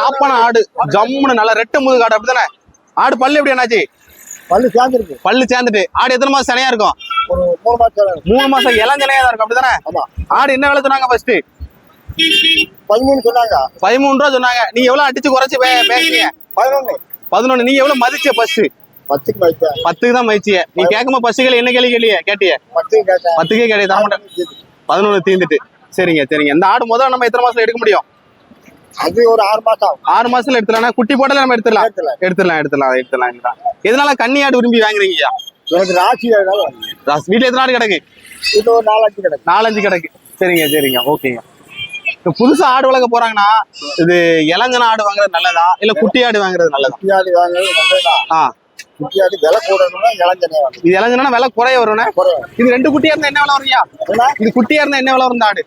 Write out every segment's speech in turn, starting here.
டாப்பான ஆடு. ஜம்முன்னு நல்லா ரெட்ட முதுகு ஆடு அப்படிதானே ஆடு பல்லு எப்படி என்னாச்சு? பல்லு சேர்ந்துருக்கு. பல்லு சேர்ந்துட்டு. ஆடு எத்தனை மாசம் சனையா இருக்கும்? ஒரு மூணு மாசம் மூணு மாசம் இளஞ்சனையா தான் இருக்கும் அப்படிதானே ஆடு என்ன விலை சொன்னாங்க ஃபர்ஸ்ட் பதிமூணு சொன்னாங்க. பதிமூணு ரூபா சொன்னாங்க. நீங்க எவ்வளவு அடிச்சு குறைச்சு பேசுறீங்க பதினொன்னு. பதினொன்னு. நீங்க எவ்வளவு மதிச்ச ஃபர்ஸ்ட் பத்துக்கு தான் மதிச்சிய. நீ கேட்கும்போது கேள்வி என்ன கேள்வி கேள்விய கேட்டிய? பத்துக்கு மாட்டேன் பதினொன்னு தீந்துட்டு. சரிங்க சரிங்க. இந்த ஆடு முதல்ல நம்ம எத்தனை மாசத்துல எடுக்க முடியும்? அது ஒரு ஆறு மாசம் ஆகும். ஆறு மாசத்துல எடுத்துலாம் குட்டி போடல நம்ம எடுத்துடலாம். எடுத்துடலாம். எடுத்துடலாம் எடுத்துடலாம். எதனால கன்னி ஆடு விரும்பி வாங்குறீங்க? எனக்கு ராசி ஏழாவது வீட்டுல எத்தனை ஆடு கிடக்கு? இது ஒரு நாலஞ்சு கிடக்கு. நாலஞ்சு கிடக்கு. சரிங்க சரிங்க. ஓகேங்க. இப்ப புதுசா ஆடு வளர்க்க போறாங்கன்னா இது இளஞ்சன ஆடு வாங்குறது நல்லதா? இல்ல குட்டி ஆடு வாங்குறது நல்லதா? குட்டியாடி வாங்குறது நல்லதுதான் ஆ. குட்டியாடி விலை கூடணும்னா இளஞ்சனே இது இளஞ்சனா விலை குறைய வரும்னே? குறையும் இது ரெண்டு குட்டியா இருந்தா என்ன விலை வரும்யா? ஏன்னா இது குட்டியா இருந்தா என்ன விலை வரும் ஆடு?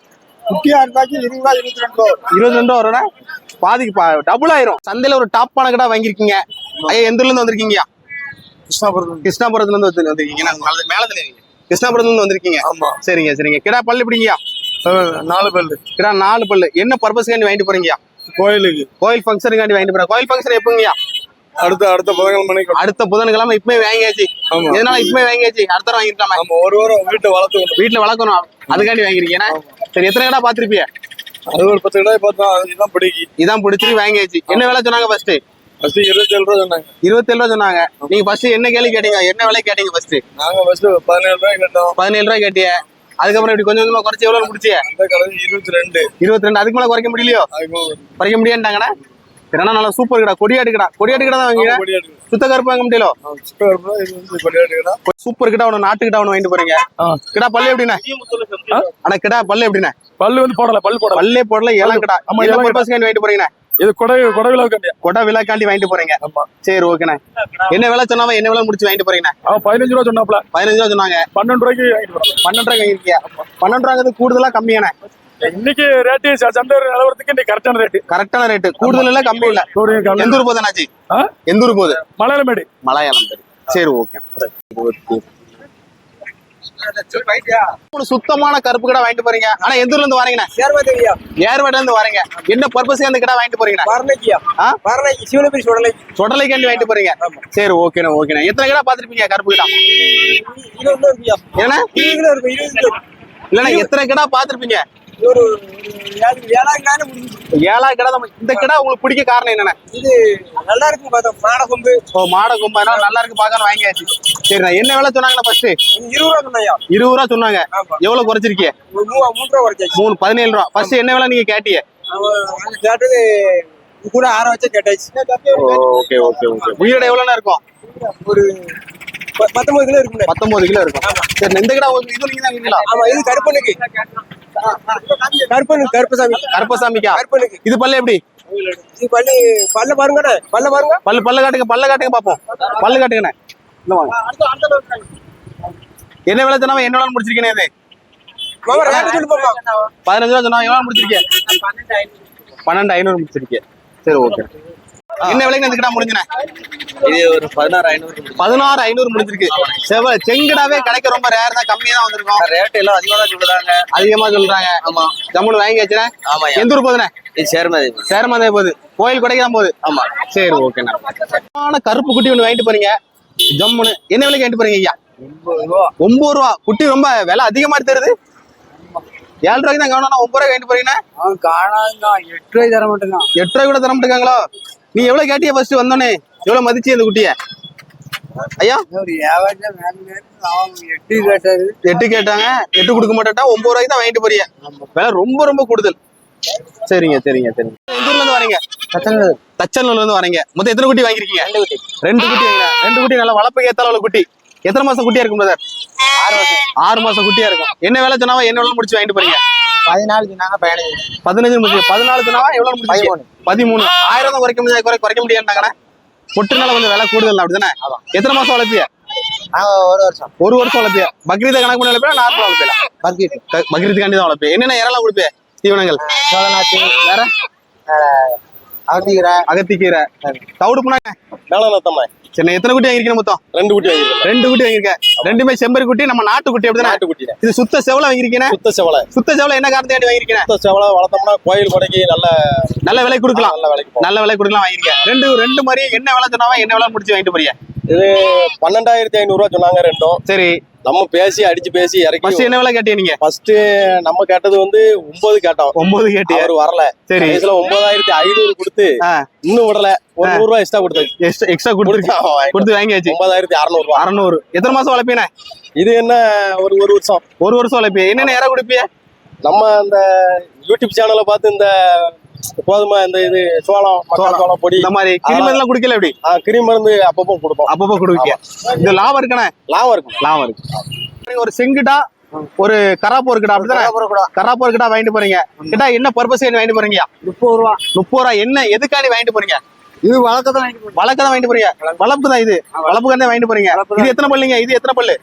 குட்டியா இருந்தாச்சு இருபது ரூபா இருபத்தி ரெண்டு. ரூபா வரும். இருபது ரெண்டு வரும்னா பாதிக்கு டபுள் ஆயிரும். சந்தையில ஒரு டாப்பான கடை வாங்கியிருக்கீங்க ஐயா எந்த ஊர்ல இருந்து வந்திருக்கீங்க? கிருஷ்ணாபுரம் கிருஷ்ணாபுரத்துல இருந்து வந்து- வந்திருக்கீங்க. மேலத்துல இருக்கீங்க கிருஷ்ணாபுரத்துல இருந்து வந்திருக்கீங்க. ஆமா. சரிங்க சரிங்க. கிடா பல்லு எப்படிங்கய்யா நாலு பல்லு. கிடா நாலு பல்லு. என்ன பர்பஸ்க்காண்டி வாங்கிட்டு போறீங்கய்யா கோயிலுக்கு. கோயில் ஃபங்க்ஷனுக்காண்டி வாங்கிட்டு போறேன் கோயில் ஃபங்க்ஷன் எப்பங்கய்யா அடுத்த அடுத்த பதினேழு மணிக்கு அடுத்த புதன்கிழமை இப்பவே வாங்கியாச்சு. எதனால இப்பவே வாங்கியாச்சு? அடுத்த நம்ம ஒரு வாரம் வீட்டை வளர்த்து வீட்டுல வளர்க்கணும். அதுக்காண்டி வாங்கிருக்கீங்க சரி எத்தனை கடை பாத்திருப்பிய அது ஒரு பத்து கிடாய் பார்த்தோம் அதுதான் பிடிக்கி. இதான் பிடிச்சிட்டு வாங்கியாச்சு என்ன விலை சொன்னாங்க ஃபர்ஸ்ட் ஃபர்ஸ்ட் இருபத்தி ஏழு ரூபா சொன்னாங்க. இருபத்தேழு ரூபா சொன்னாங்க. நீங்க ஃபர்ஸ்ட் என்ன கேள்வி கேட்டீங்க? என்ன விலை கேட்டீங்க ஃபர்ஸ்ட் நாங்க ஃபர்ஸ்ட் பதினேழு ரூபாய் கேட்டோம். பதினேழு ரூபாய் கேட்டிய. அதுக்கப்புறம் இப்படி கொஞ்சம் கொஞ்சமா குறைச்சி எவ்வளவு முடிச்சிய? இருபத்தி ரெண்டு. இருபத்தி ரெண்டு. அதுக்கு மேல குறைக்க முடியலையோ? குறைக்க முடியாண்டாங்கண்ணா என்னன்னா நல்லா சூப்பர் கடை கொடியாட்டு கடை கொடியாட்டு கடை தான் வாங்கிங்க சுத்த கருப்பு வாங்க முடியல? சூப்பர் கிட்ட ஒன்று நாட்டு கிட்ட ஒன்று வாங்கிட்டு போறீங்க. கிடா பல்லு எப்படிண்ணே? ஆனா கிடா பல்லு எப்படிண்ணே? பல்லு வந்து போடல பல்லு போடல. பல்லே போடல ஏழம் கிடா. ஆமா, கிடா. பர்பஸ்க்காண்டி வாங்கிட்டு போறீங்கண்ணே? இது கொடை கொடவில கண்டியா கொடை விலைக்காண்டி வாங்கிட்டு போறீங்க. சரி ஓகேண்ணே. என்ன விலை சொன்னாம என்ன விலை முடிச்சு வாங்கிட்டு போறீங்கண்ணே? அவன் பதினஞ்சு ரூபா சொன்னாப்ல பதினஞ்சு ரூபா சொன்னாங்க. பன்னெண்டு ரூபாய்க்கு பன்னெண்டு ரூபாய் வாங்கிருக்கியா பன்னெண்டு ரூபாங்கிறது கூடுதலா கம்மியாண்ணே. இன்னைக்கு ரேட்டு சந்தை நிலவரத்துக்கு இன்னைக்கு கரெக்டான ரேட்டு கரெக்டான ரேட்டு கூடுதல் இல்ல கம்மி இல்ல. எந்த ஊர் ஆ? எந்த ஊர் போகுது மலையாளமேடு. மலையாளம் சரி ஓகே. ஒரு சுத்தமான கருப்பு கடை வாங்கிட்டு போறீங்க. ஆனா எந்த ஊர்ல இருந்து வரீங்கண்ணே? சேர்வதேவியா. ஏர்வாடில இருந்து வரீங்க. என்ன பர்பஸ்க்கு அந்த கடை வாங்கிட்டு ஆ? வர்ணைக்கு சிவனபுரி சுடலைக்கு. சொடலைக்காண்டி வாங்கிட்டு போறீங்க. சரி ஓகேண்ணே ஓகேண்ணே. எத்தனை கடை பாத்திருப்பீங்க கருப்பு கடை? கிலோ இல்லண்ணா எத்தனை கடை பாத்திருப்பீங்க ஒரு ஒரு ஏழு ஏழாயிரம் நானே முடிஞ்சு ஏழாவது கடை தான் இந்த கடை உங்களுக்கு பிடிக்க காரணம் என்னண்ணே இது நல்லா இருக்கும் பார்த்தோம். மாட கொம்பு. ஓ மாட கும்பா. நல்லா இருக்கு பாக்கணும் வாங்கியாச்சு. சரிண்ணா என்ன விலை சொன்னாங்கண்ணா ஃபர்ஸ்ட் இருபது ரூபா சொன்னாயா? இருபது ரூபா சொன்னாங்க. எவ்வளவு குறைச்சிருக்கீங்க? மூணு ரூபா குறைச்சாச்சு. மூணு பதினேழு ரூபா. ஃபர்ஸ்ட் என்ன விலை நீங்க கேட்டீங்க? கேட்டது கூட ஆற வச்சா கேட்டாச்சு. Okay okay okay. உயிரோட எவ்வளோண்ணா இருக்கும்? ஒரு ப- பத்தொன்பது கிலோ இருக்கும் பத்தொன்பது கிலோ இருக்கும். சரி இந்த கடை இது நீங்க தான் வீங்களா ஆமா இது கருப்பனுக்கு கருப்பனுக்கு கருப்பசாமி. கருப்பசாமிக்கா? கருப்பனுக்கு இது பல்லு எப்படி? இது பள்ளி பல்ல பாருங்கண்ணே பல்ல பாருங்க. பல்லு பல்ல காட்டுங்க பல்ல காட்டுங்க பாப்போம். பல்லு காட்டுங்கண்ணே. இந்த வாங்க. என்ன விலை சொன்னா என்ன விலை முடிச்சிருக்கேனே இது. பதினஞ்சு ரூபா சொன்னா எவ்வளவு முடிச்சிருக்கேன் பன்னெண்டு ஐநூறு. முடிச்சிருக்கேன் சரி ஓகே. என்ன விலைக்கு இந்த கிடா முடிஞ்சுனே? இது ஒரு பதினாறு ஐநூறு பதினாறு ஐநூறு முடிஞ்சிருக்கு. செவ்வ செங்கடாவே கிடைக்க ரொம்ப ரேர் தான் கம்மியா தான் வந்திருக்கும். ரேட் எல்லாம் அதிகமா தான் சொல்லுறாங்க அதிகமா சொல்றாங்க. ஆமா. ஜம்முன்னு வாங்கி வச்சுனேன் ஆமா எந்த ஊர் போதுனே இது சேர்மதி சேரமாதே போகுது. கோயில் கொடைக்கு தான் போகுது. ஆமா. சரி ஓகேண்ணா. கருப்பு குட்டி ஒன்று வாங்கிட்டு போறீங்க. ஜம்முன்னு என்ன விலைக்கு வாங்கிட்டு போறீங்க ஐயா? ஒன்பது ரூபா. குட்டி ரொம்ப விலை அதிகமா தருது. ஏழு ரூபாய்க்கு தான் கவனம் ஒன்பது ரூபாய் வாங்கிட்டு போறீங்கன்னா எட்டு ரூபாய் தர மாட்டேங்கான் எட்டு ரூபாய் கூட தர மாட்டேங்காங்களோ? நீ எவ்வளவு கேட்டிய ஃபர்ஸ்ட் வந்தோடனே எவ்வளவு மதிச்சு அந்த குட்டிய? ஐயா? எட்டு கேட்டாங்க எட்டு கொடுக்க மாட்டேட்டா ஒன்பது ரூபாய்க்கு தான் வாங்கிட்டு போறீங்க விலை ரொம்ப ரொம்ப கூடுதல். சரிங்க சரிங்க சரிங்க. எந்த ஊர்ல இருந்து வரீங்க? தச்சனூர்ல இருந்து வரீங்க. மொத்தம் எத்தனை குட்டி வாங்கிருக்கீங்க ரெண்டு குட்டி. ரெண்டு குட்டி வாங்கினா ரெண்டு குட்டி நல்லா வளர்ப்புக்கு ஏத்தால உள்ள குட்டி. எத்தனை மாசம் குட்டியா இருக்கும் பிரதர் ஆறு மாசம். ஆறு மாசம் குட்டியா இருக்கும். என்ன வேலை சொன்னாவா என்ன வேலை முடிச்சு வாங்கிட்டு போறீங்க? பதினாலு சொன்னாங்க பதினஞ்சு பதினஞ்சு முடிச்சு பதினாலு சொன்னாவா எவ்வளவு முடிச்சு? பதிமூணு. ஆயிரம் தான் குறைக்க முடியாது. குறை குறைக்க முடியாதுனாங்கண்ணா பொட்டுனால கொஞ்சம் விலை கூடுதல் அப்படிதானே? எத்தனை மாசம் வளர்ப்பிய ஒரு வருஷம். ஒரு வருஷம் வளர்ப்பிய பக்ரீத கணக்கு பண்ணி வளர்ப்பியா? நார்மலா வளர்ப்பியா? பர்கீட் பக்ரீத்துக்காண்டி தான் வளர்ப்பிய? என்னென்ன இறலாம் கொடுப்பிய? தீவனங்கள். சோழநாச்சு வேற? அகத்திக்கிறேன் அகத்திக்கீரை. தவிடு புண்ணாங்க மேலத்தம்மா சரி எத்தனை குட்டி வாங்கிருக்கீங்க மொத்தம்? ரெண்டு குட்டி வாங்கிருக்கேன் ரெண்டு குட்டி வாங்கியிருக்கேன். ரெண்டுமே செம்பரி குட்டி நம்ம நாட்டு குட்டி அப்படிதானே? நாட்டு குட்டி. இது சுத்த செவலை வாங்கிருக்கீங்க சுத்த செவலை. சுத்த செவலை என்ன காரணத்துக்காண்டி வாங்கிருக்கீங்க சுத்த செவலை வளர்த்தோம்னா கோயில் கொடைக்கு நல்ல நல்ல விலை கொடுக்கலாம். நல்ல போகும். நல்ல விலை கொடுக்கலாம் வாங்கிருக்கேன் ரெண்டு ரெண்டு மாதிரி என்ன விலை சொன்னாவா என்ன விலை முடிச்சு வாங்கிட்டு போறீங்க? இது பன்னெண்டாயிரத்தி ஐநூறு ரூபா சொன்னாங்க ரெண்டும். சரி. நம்ம பேசி அடிச்சு பேசி ஃபர்ஸ்ட் இறக்கி என்ன விலை கேட்டீங்க நீங்க? ஃபர்ஸ்ட் நம்ம கேட்டது வந்து ஒன்பது கேட்டோம். ஒன்பது கேட்டியா? அவர் வரல. சரி. கடைசியில ஒன்பதாயிரத்தி ஐநூறு கொடுத்து. இன்னும் விடல. ஒரு நூறு ரூபாய் எக்ஸ்ட்ரா கொடுத்தாச்சு. எக்ஸ்ட்ரா எக்ஸ்ட்ரா கொடுத்து கொடுத்து வாங்கியாச்சு. ஒன்பதாயிரத்தி அறுநூறு ரூபாய் அறநூறு. எத்தனை மாசம் வளர்ப்பீங்க இது என்ன ஒரு ஒரு வருஷம். ஒரு வருஷம் வளர்ப்பிய என்னென்ன இற கொடுப்பிய? நம்ம இந்த யூடியூப் சேனலை பார்த்து இந்த கோதுமை இந்த இது சோளம் சோளம். பொடி. இந்த மாதிரி கிரிமெல்லாம் குடிக்கல எப்படி? ஆ, கிரீம் மருந்து அப்பப்போ கொடுப்போம். அப்பப்போ கொடுப்பீங்க. இது லாபம் இருக்குண்ணே. லாபம் இருக்கும் லாபம் இருக்கு. ஒரு செங்குடா ஒரு கராப்போர் கிட்டா அப்படிதானே கராப்போர் கிட்டா. வாங்கிட்டு போறீங்க. கிட்டா என்ன பர்பஸ் வாங்கிட்டு போறீங்க? முப்பது ரூபா. முப்பது ரூபா. என்ன எதுக்காண்டி வாங்கிட்டு போறீங்க? இது வழக்கத்தான் வாங்கிட்டு வளர்க்க தான் வாங்கிட்டு போறீங்க. வளர்ப்பு தான் இது. வளர்ப்புக்கு தான் வாங்கிட்டு போறீங்க. இது எத்தனை பல்லுங்க? இது எத்தனை பல்லு?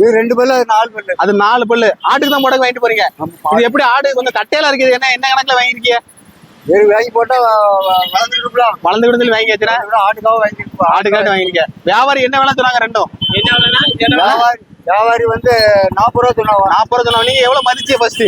இது ரெண்டு பல்லு அது நாலு பல்லு. அது நாலு பல்லு. ஆட்டுக்கு தான் போட வாங்கிட்டு போறீங்க. இது எப்படி ஆடு கொஞ்சம் கட்டையில இருக்குது? என்ன என்ன கணக்குல வாங்கிருக்கீங்க இது வாங்கி போட்டா வளர்ந்துருக்கலாம் வளர்ந்து விடுதல் வாங்கி வச்சுனா ஆட்டுக்காக வாங்கிட்டு ஆட்டுக்காட்டு வாங்கிருக்க வியாபாரி என்ன வேலை சொன்னாங்க ரெண்டும்? வியாபாரி வியாபாரி வந்து நாற்பது ரூபா சொன்னாங்க. நாற்பது ரூபா சொன்னாங்க. நீங்க எவ்வளவு மதிச்சிய ஃபர்ஸ்ட்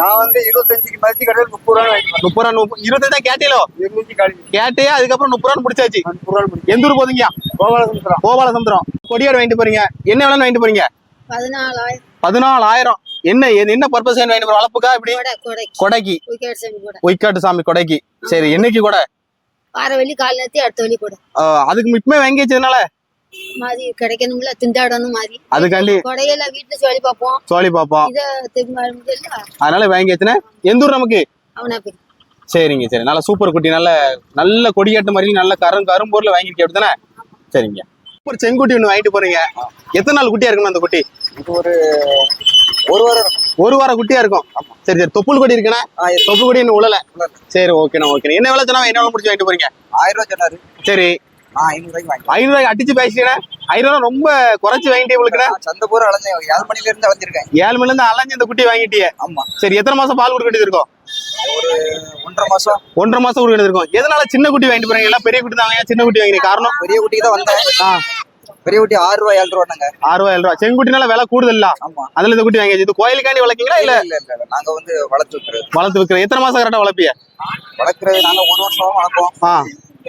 நான் வந்து இருபத்தஞ்சுக்கு மதிச்சு கடையில் முப்பது ரூபா முப்பது ரூபா முப்பது இருபது தான் கேட்டீங்களோ? இருநூத்தி கழிவு கேட்டே அதுக்கப்புறம் முப்பது ரூபா முடிச்சாச்சு. முப்பது ரூபா எந்த ஊர் போதீங்க கோபாலசமுத்திரம். கோபாலசமுத்திரம். கொடியாடு வாங்கிட்டு போறீங்க. என்ன வேலை வாங்கிட்டு போறீங்க? பதினாலாயிரம். பதினாலாயிரம். என்ன என்ன பர்பஸ் வளர்ப்புக்கா இப்படி கொடை கொடைக்கு. ஒய்க்காட்டு சாமி கொடைக்கு. சரி என்னைக்கு கூட? வார வெள்ளி கால் நேரத்தி அடுத்த வெள்ளி கொடை. அதுக்கு இப்பமே வாங்கி வச்சதுனால? மாதிரி கிடைக்கணும்ல திண்டாடணும் மாதிரி அதுக்காண்டி கொடையில வீட்டுல சோழி பாப்போம் அதனால வாங்கி வச்சுனேன் எந்த ஊர் நமக்கு? சரிங்க சரி. நல்ல சூப்பர் குட்டி நல்ல நல்ல கொடியாட்டு மாதிரி நல்ல கரும் கரும்பூர்ல வாங்கிருக்கேன் அப்படித்தானே? சரிங்க. ஒரு செங்குட்டி ஒன்று வாங்கிட்டு போறீங்க. எத்தனை நாள் குட்டியா இருக்கணும் அந்த குட்டி? இது ஒரு ஒரு வாரம். ஒரு வாரம் குட்டியா இருக்கும். சரி சரி. தொப்புள் கொடி இருக்குண்ணா. தொப்புள் கொடி இன்னும் உழல. சரி ஓகேண்ணா ஓகே என்ன வேலை சொன்னா என்ன முடிச்சு வாங்கிட்டு போறீங்க? ஆயிரம் ரூபா சொன்னாரு. சரி. ஆ ஐநூறு ரூபாய்க்கு வாங்கிட்டு ஐநூறு ரூபாய்க்கு அடிச்சு பேசிட்டேன்னா ஐநூறு ரூபா ரொம்ப குறைச்சு வாங்கிட்டே உங்களுக்குண்ணா நான் சந்தபூர் அலைஞ்சேன் ஏழு மணில இருந்து அலைஞ்சிருக்கேன் ஏழு மணில இருந்து அலைஞ்சு இந்த குட்டி வாங்கிட்டியே. ஆமா. சரி எத்தனை மாசம் பால் கொடுக்க வேண்டியது இருக்கும்? ஒரு ஒன்றரை மாசம். ஒன்றரை மாசம் கொடுக்க வேண்டியது இருக்கும். எதனால சின்ன குட்டி வாங்கிட்டு போறீங்க? எல்லாம் பெரிய குட்டி தான் சின்ன குட்டி வாங்குறீங்க காரணம்? பெரிய குட்டிக்கு தான் வந்தேன். பெரிய குட்டி ஆறு ரூபா ஏழு ரூபாங்க ஆறு ரூபா ஏழு ரூபா செங்குட்டினால விலை கூடுதல் இல்ல ஆமா. அதுல இந்த குட்டி வாங்கி இது கோயிலுக்காண்டி வளர்க்கீங்களா இல்ல இல்ல நாங்க வந்து வளர்த்து விட்டுறது வளர்த்து விற்கிற எத்தனை மாசம் கரெக்டா வளர்ப்பிய? வளர்க்குறது நாங்க ஒரு வருஷமும் வளர்ப்போம்.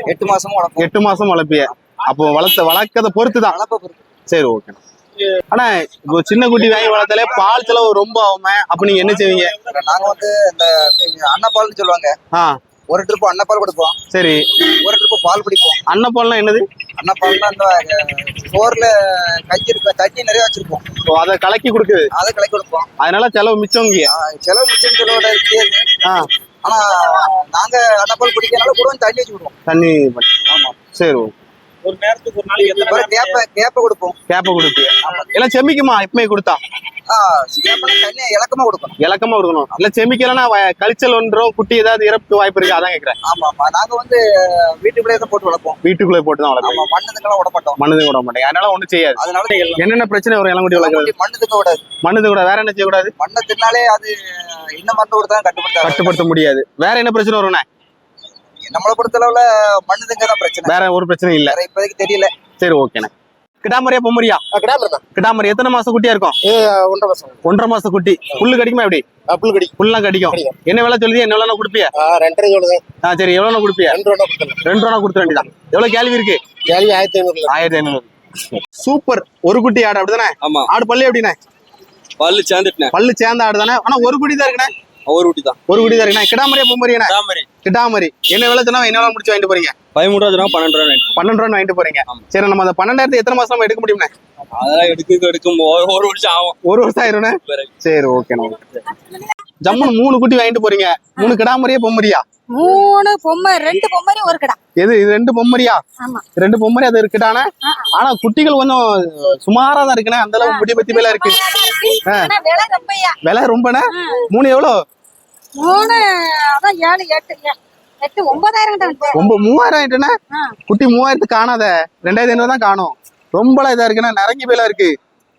எட்டு மாசமும் வளர்ப்போம். எட்டு மாசம் வளர்ப்பிய. அப்போ வளர்த்த வளர்க்கறத பொறுத்து. தான். சரி ஓகே ஆனா இப்போ சின்ன குட்டி வாங்கி வளர்த்தாலே பால் செலவு ரொம்ப ஆகுமே. அப்ப நீங்க என்ன செய்வீங்க? நாங்க வந்து இந்த அன்னப்பால்னு சொல்லுவாங்க. ஒரு ட்ரிப் அன்னப்பால் கொடுப்போம். சரி. ஒரு ட்ரிப் பால் பிடிப்போம் அன்னப்பால்னா என்னது? அன்னப்பால்னா அந்த சோறுல கஞ்சி இருக்க தண்ணி நிறைய வச்சிருப்போம். அதை கலக்கி கொடுக்குது? அதை கலக்கி கொடுப்போம். அதனால செலவு மிச்சம் செலவு மிச்சம் செலவோட ஆனா நாங்க அன்னப்பால் பிடிக்கிறனால கூட தண்ணி வச்சு விடுவோம். தண்ணி. ஆமா. சரி ஒரு நேரத்துக்கு ஒரு நாளைக்கு எத்தனை கேப்ப கேப்ப கொடுப்போம். கேப்ப கொடுப்பிய எல்லாம் செமிக்குமா? இப்பமே கொடுத்தா. இலக்கமா கொடுக்கணும். இலக்கமா கொடுக்கணும். இல்ல செமிக்கலன்னா கழிச்சல் ஒன்றும் குட்டி ஏதாவது இறப்பு வாய்ப்பு இருக்கு? அதான் கேக்குறேன். ஆமா ஆமா. நாங்க வந்து வீட்டுக்குள்ளேயே தான் போட்டு வளர்ப்போம். வீட்டுக்குள்ளே போட்டு தான் வளர்ப்பேன் ஆமா மண்ணுக்கெல்லாம் விட மாட்டோம். மண்ணுது விட மாட்டேங்க அதனால ஒண்ணும் செய்யாது. அதனால என்னென்ன பிரச்சனை வரும்? இளங்குட்டி வளர்க்குறது. மண்ணுக்கு விடாது. மண்ணுது கூட வேற என்ன செய்யக்கூடாது? மண்ணை தின்னாலே அது என்ன மருந்து கொடுத்தா கட்டுப்படுத்தாது கட்டுப்படுத்த முடியாது. வேற என்ன பிரச்சனை வரும்ண்ணே நம்மளை பொறுத்தளவுல மண்ணுதுங்க தான் பிரச்சனை. வேற ஒரு பிரச்சனை இல்ல. வேற இப்போதைக்கு தெரியல. சரி ஓகேண்ணே கிடாமரியா பொம்மரியா? கிடாமர் தான். கிடாமரி எத்தனை மாசம் குட்டியா இருக்கும்? ஒன்றரை வருஷம் ஒன்றரை மாசம் குட்டி. புல்லு கடிக்குமா எப்படி? அப்புள் கடி புல்லாம் கடிக்கும். என்ன விலை சொல்லுது? என்ன விலை கொடுப்பிய? ரெண்டரை சொல்லுது. ஆ சரி எவ்வளவு கொடுப்பிய? ரெண்டு ரூபா ரெண்டு ரூபா கொடுத்துட வேண்டியதான் எவ்வளவு கேள்வி இருக்கு? கேள்வி ஆயிரத்தி ஐநூறுல ஆயிரத்தி ஐநூறு. சூப்பர். ஒரு குட்டி ஆடு அப்படிதானே? ஆமா. ஆடு பல்லு எப்படிண்ணே? பல்லு சேர்ந்துட்டேன் பல்லு சேர்ந்த ஆடு தானே ஆனா ஒரு குட்டி தான் இருக்குண்ணே. ஒரு குட்டி தான். ஒரு குட்டி தான் இருக்குண்ணே. கிடாமரியா பொம்மரியாண்ணே? தாமரை கிடாமரி என்ன விலை சொன்னா என்ன முடிச்சு வாங்கிட்டு போறீங்க? பதிமூணு ரூபா சொன்னா பன்னெண்டு ரூபா. பன்னெண்டு ரூபா வாங்கிட்டு போறீங்க. சரி நம்ம அந்த பன்னெண்டாயிரத்தி எத்தனை மாசம் நம்ம எடுக்க முடியும்ண்ணே அதெல்லாம் எடுக்க எடுக்கும். ஒரு ஒரு வருஷம் ஆகும். ஒரு வருஷம் ஆயிரும்ண்ணே. சரி ஓகேண்ணா ஜம்முன்னு மூணு குட்டி வாங்கிட்டு போறீங்க. மூணு கிடாமரியா பொம்மரியா மூணு பொம்மை ரெண்டு பொம்மரி ஒரு கடா. எது இது ரெண்டு பொம்மரியா ஆமா. ரெண்டு பொம்மரி அது இருக்குடானே ஆனா குட்டிகள் கொஞ்சம் சுமாரா தான் இருக்குண்ணே. அந்த அளவுக்கு முடி பத்தி மேல இருக்கு. விலை ரொம்பயா. விலை ரொம்பண்ணே? மூணு எவ்வளோ? மூணு அதான் ஏழு எட்டு எட்டு ஒன்பதாயிரம் மூவாயிரம். குட்டி மூவாயிரத்துக்கு காணாத. ரெண்டாயிரத்தி ஐநூறு தான் காணும். ரொம்பலாம் இதா இருக்குண்ணே நிறங்கி போயில இருக்கு.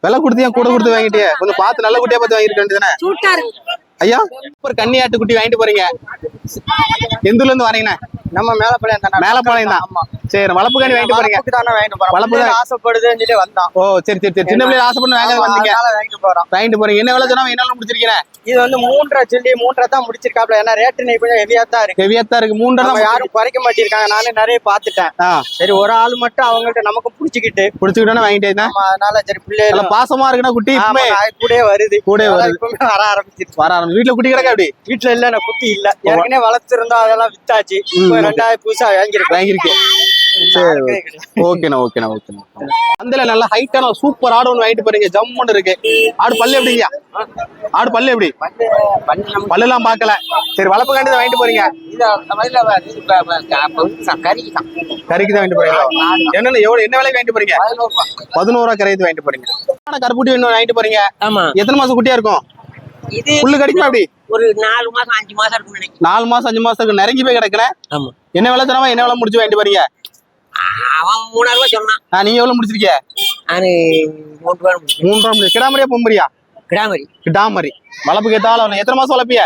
விலை கொடுத்து ஏன் கூட கொடுத்து வாங்கிட்டியே? கொஞ்சம் பார்த்து நல்ல குட்டியா பார்த்து வாங்கிருக்க இருக்கு. ஐயா ஒரு கன்னியாட்டு குட்டி வாங்கிட்டு போறீங்க. எந்த ஊர்ல இருந்து வரீங்கண்ணே நம்ம மேலப்பாளையம் தானே? மேலப்பாளையம் தான். சரி வளப்புக்காண்டி வாங்கிட்டு போறீங்க. தானே வாங்கிட்டு போறோம். வளர்ப்பு வளர்ப்பு ஆசைப்படுதுன்னு சொல்லி வந்தான் ஓ சரி சரி சரி. சின்ன பிள்ளைல ஆசைப்பட்டு வாங்க வந்தீங்க. வாங்கிட்டு போறோம். வாங்கிட்டு போறீங்க. என்ன விலை சொன்னா என்ன முடிச்சிருக்கீங்க? இது வந்து மூன்றரை சொல்லி மூன்றரை தான் முடிச்சிருக்காப்ல. ஏன்னா ரேட்டு நீ கொஞ்சம் ஹெவியா தான் இருக்கு. ஹெவியா இருக்கு. மூன்றரை தான் யாரும் குறைக்க மாட்டிருக்காங்க நானே நிறைய பாத்துட்டேன் சரி ஒரு ஆள் மட்டும் அவங்கள்ட்ட நமக்கு புடிச்சுக்கிட்டு. பிடிச்சிக்கிட்டோன்னு வாங்கிட்டே தான் நம்ம அதனால சரி பிள்ளைகள் பாசமா இருக்குன்னா குட்டி இப்பமே கூடயே வருது. அதனால வருது. வர ஆரம்பிச்சிருச்சு. வர ஆரம்பிச்சு. வீட்டுல குட்டி கிடக்கா அப்படி வீட்டுல இல்ல நான் குட்டி இல்ல. ஏற்கனவே வளர்த்திருந்தோம் அதெல்லாம் வித்தாச்சு. இப்போ ம். ரெண்டாவது புதுசா வாங்கியிருக்கோம். வாங்கியிருக்கேன் சரி ஓகேண்ணா ஓகேண்ணா ஓகேண்ணா. அந்தல நல்ல ஹைட்டான சூப்பர் ஆடு ஒன்று வாங்கிட்டு போறீங்க. ஜம்முன்னு இருக்கு. ஆடு பல்லு எப்படிங்க ஆடு பல்லு எப்படி? பல்லு எல்லாம் பார்க்கல. சரி வளர்ப்பு காண்டி தான் வாங்கிட்டு போறீங்க. கறிக்கு தான் வாங்கிட்டு போறீங்க என்னென்ன என்ன விலைக்கு வாங்கிட்டு போறீங்க? பதினோரூவா கரையத்து வாங்கிட்டு போறீங்க. கருப்புட்டி ஒன்று வாங்கிட்டு போறீங்க? ஆமா. எத்தனை மாசம் குட்டியா இருக்கும்? இது புல்லு கடிக்குமா அப்படி ஒரு நாலு மாசம் அஞ்சு மாசம் இருக்கும் நினைக்கிறேன். நாலு மாசம் அஞ்சு மாசத்துக்கு நெருங்கி போய் கிடக்குறேன். ஆமா. என்ன விலை தரமா என்ன விலை முடிச்சு வாங்கிட்டு போறீங்க? அவன் மூணாயிரம் ரூபாய் சொன்னான் நீங்க எவ்வளவு முடிச்சிருக்கீங்க? நானு மூணு ரூபாய் மூன்றாம் முடிச்சு. கிடாமரியா பொம்பரியா? கிடாமரி. கிடாமரி. வளர்ப்புக்கு ஏத்தாலும் எத்தனை மாசம் வளர்ப்பிய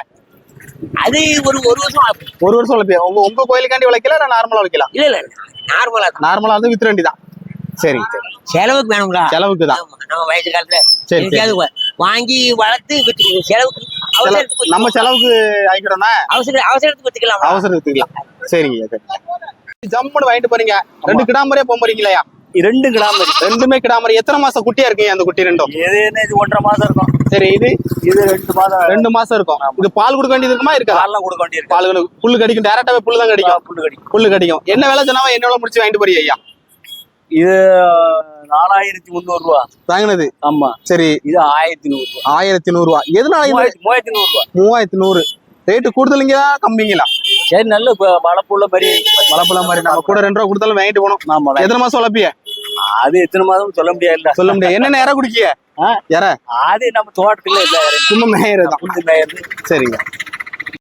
அது ஒரு ஒரு வருஷம் ஒரு வருஷம் வளர்ப்பிய உங்க உங்க கோயிலுக்காண்டி வளர்க்கல நான் நார்மலா வளர்க்கலாம் இல்ல இல்ல நார்மலா நார்மலா வந்து வித்து வேண்டிதான். சரி சரி. செலவுக்கு வேணுங்களா செலவுக்கு தான். நம்ம வயசு காலத்துல சரி வாங்கி வளர்த்து வித்துக்கணும் செலவுக்கு நம்ம செலவுக்கு ஆகிக்கிறோம்னா? அவசர அவசரத்துக்கு வித்துக்கலாம் அவசரத்துக்கு சரிங்க சரி. ஜம்முன்னு வாங்கிட்டு போறீங்க. ரெண்டு கிடாமரியா பொம்பரிங்களையா ரெண்டு கிராமம் ரெண்டுமே கிடாமரி எத்தனை மாசம் குட்டியா இருக்கீங்க அந்த குட்டி ரெண்டும்? இது இது ஒன்றரை மாசம் இருக்கும். சரி இது? இது ரெண்டு மாதம் ரெண்டு மாசம் இருக்கும். இது பால் கொடுக்க வேண்டியது இருக்குமா இருக்கா? பால்லாம் கொடுக்க வேண்டியிருக்கு பால் புல்லு கடிக்கும். டேரக்டாவே புல்லு தான் கடிக்கும். புல்லு கடி புல்லு கடிக்கும். என்ன விலை சொன்னாவா என்ன முடிச்சு வாங்கிட்டு போறீங்க ஐயா? இது நாலாயிரத்தி முந்நூறு ரூபா. வாங்கினது? ஆமா. சரி. இது ஆயிரத்தி நூறு ஆயிரத்தி நூறு ரூபா. எதனால மூவாயிரத்தி நூறு ரூபா. மூவாயிரத்தி நூறு. ரேட்டு கூடுதலுங்க கம்மிங்களா? சரி நல்ல வளப்புள்ள மாதிரி மலப்பழம் மாதிரி நம்ம கூட ரெண்டு ரூபா கொடுத்தாலும் வாங்கிட்டு போகணும். ஆமா எத்தனை மாசம் வளர்ப்பிய? அது எத்தனை மாதம் சொல்ல முடியாது சொல்ல முடியாது. என்னென்ன இற குடிக்கிய? இற அது நம்ம தோட்டத்துல இல்ல சும்மா புல்லு மேயறது சரிங்க.